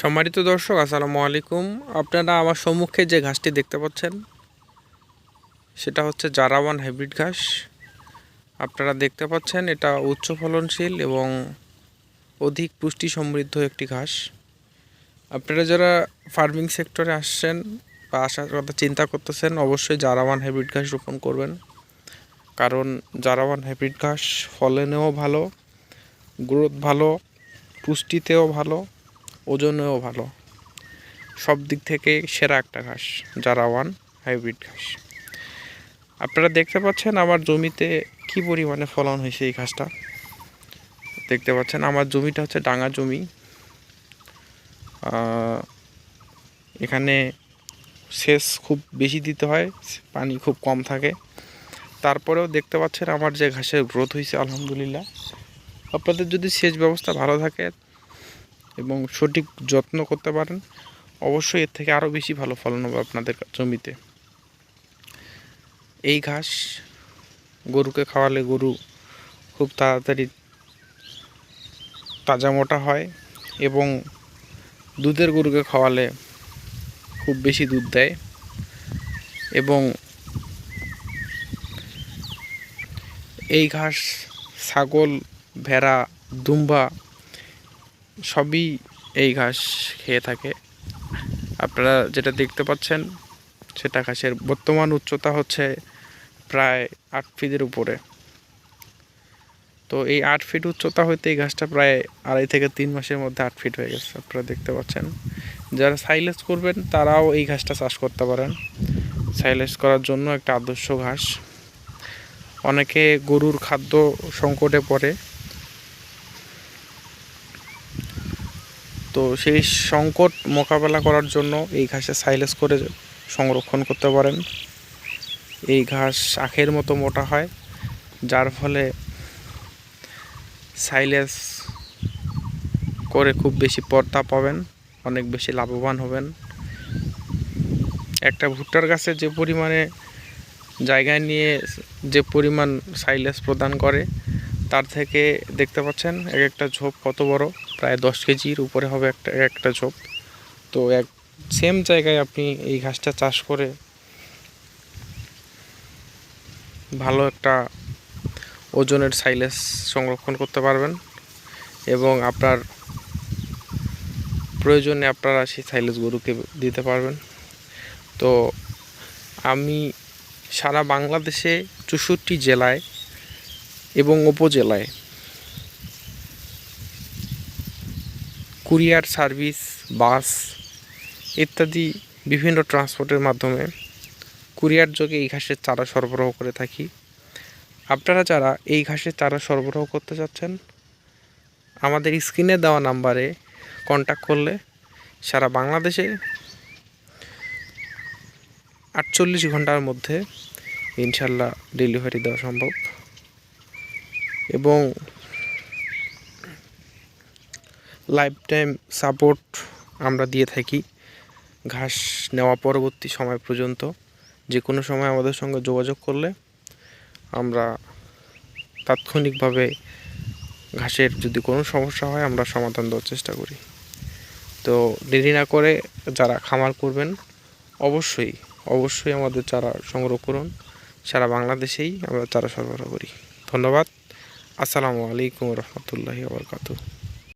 সম্মানিত দর্শক, আসসালামু আলাইকুম। আপনারা আমার সম্মুখে যে ঘাসটি দেখতে পাচ্ছেন, সেটা হচ্ছে জারাওয়ান হাইব্রিড ঘাস। আপনারা দেখতে পাচ্ছেন, এটা উচ্চ ফলনশীল এবং অধিক পুষ্টি সমৃদ্ধ একটি ঘাস। আপনারা যারা ফার্মিং সেক্টরে আসছেন বা আসার কথা চিন্তা করতেছেন, অবশ্যই জারাওয়ান হাইব্রিড ঘাস রোপণ করবেন। কারণ জারাওয়ান হাইব্রিড ঘাস ফলনেও ভালো, গ্রোথ ভালো, পুষ্টিতেও ভালো। ওজনেও ভালো। সব দিক থেকে সেরা একটা ঘাস, যারা ওয়ান, হাইব্রিড ঘাস। আপনারা দেখতে পাচ্ছেন আমার জমিতে কি পরিমাণে ফলন হয়েছে এই ঘাসটা। দেখতে পাচ্ছেন আমার জমিটা হচ্ছে ডাঙা জমি। এখানে সেচ খুব বেশি দিতে হয়, পানি খুব কম থাকে। তারপরেও দেখতে পাচ্ছেন আমার যে ঘাসের গ্রোথ হয়েছে, আলহামদুলিল্লাহ। আপনাদের যদি সেচ ব্যবস্থা ভালো থাকে এবং সঠিক যত্ন করতে পারেন, অবশ্যই এর থেকে আরও বেশি ভালো ফলন হবে আপনাদের জমিতে। এই ঘাস গরুকে খাওয়ালে গরু খুব তাড়াতাড়ি তাজা মোটা হয় এবং দুধের গরুকে খাওয়ালে খুব বেশি দুধ দেয় এবং এই ঘাস, ছাগল, ভেড়া, দুম্বা সবই এই ঘাস খেয়ে থাকে। আপনারা যেটা দেখতে পাচ্ছেন, সেটা ঘাসের বর্তমান উচ্চতা হচ্ছে প্রায় আট ফিটের উপরে। তো এই আট ফিট উচ্চতা হইতে এই ঘাসটা প্রায় আড়াই থেকে তিন মাসের মধ্যে আট ফিট হয়ে গেছে, আপনারা দেখতে পাচ্ছেন। যারা সাইলেজ করবেন, তারাও এই ঘাসটা চাষ করতে পারেন। সাইলেজ করার জন্য একটা আদর্শ ঘাস। অনেকে গরুর খাদ্য সংকটে পড়ে তো সেই সংকট মোকাবেলা করার জন্য এই ঘাসে সাইলেস করে সংরক্ষণ করতে পারেন। এই ঘাস আখের মতো মোটা হয়, যার ফলে সাইলেস করে খুব বেশি পর্দা পাবেন, অনেক বেশি লাভবান হবেন। একটা ভুট্টার গাছে যে পরিমাণে জায়গায় নিয়ে যে পরিমাণ সাইলেস প্রদান করে, তার থেকে দেখতে পাচ্ছেন এক একটা ঝোপ কত বড়। প্রায় দশ কেজির উপরে হবে একটা একটা ঝোপ। তো এক সেম জায়গায় আপনি এই ঘাসটা চাষ করে ভালো একটা ওজনের সাইলেস সংরক্ষণ করতে পারবেন এবং আপনার প্রয়োজনে আপনারা সেই সাইলেস গরুকে দিতে পারবেন। তো আমি সারা বাংলাদেশে চৌষট্টি জেলায় এবং উপজেলায় কুরিয়ার সার্ভিস, বাস ইত্যাদি বিভিন্ন ট্রান্সপোর্টের মাধ্যমে কুরিয়ার যোগে এই ঘাসের চারা সরবরাহ করে থাকি। আপনারা যারা এই ঘাসের চারা সরবরাহ করতে চাচ্ছেন, আমাদের স্ক্রিনে দেওয়া নাম্বারে কন্ট্যাক্ট করলে সারা বাংলাদেশে আটচল্লিশ ঘণ্টার মধ্যে ইনশাল্লাহ ডেলিভারি দেওয়া সম্ভব। এবং লাইফ টাইম সাপোর্ট আমরা দিয়ে থাকি, ঘাস নেওয়া পরবর্তী সময় পর্যন্ত। যে কোনো সময় আমাদের সঙ্গে যোগাযোগ করলে আমরা তাৎক্ষণিকভাবে ঘাসের যদি কোনো সমস্যা হয়, আমরা সমাধান দেওয়ার চেষ্টা করি। তো দেরি না করে যারা খামার করবেন, অবশ্যই অবশ্যই আমাদের চারা সংগ্রহ করুন। সারা বাংলাদেশেই আমরা চারা সরবরাহ করি। ধন্যবাদ। আসসালামু আলাইকুম রহমতুল্লাহি আবরকাতু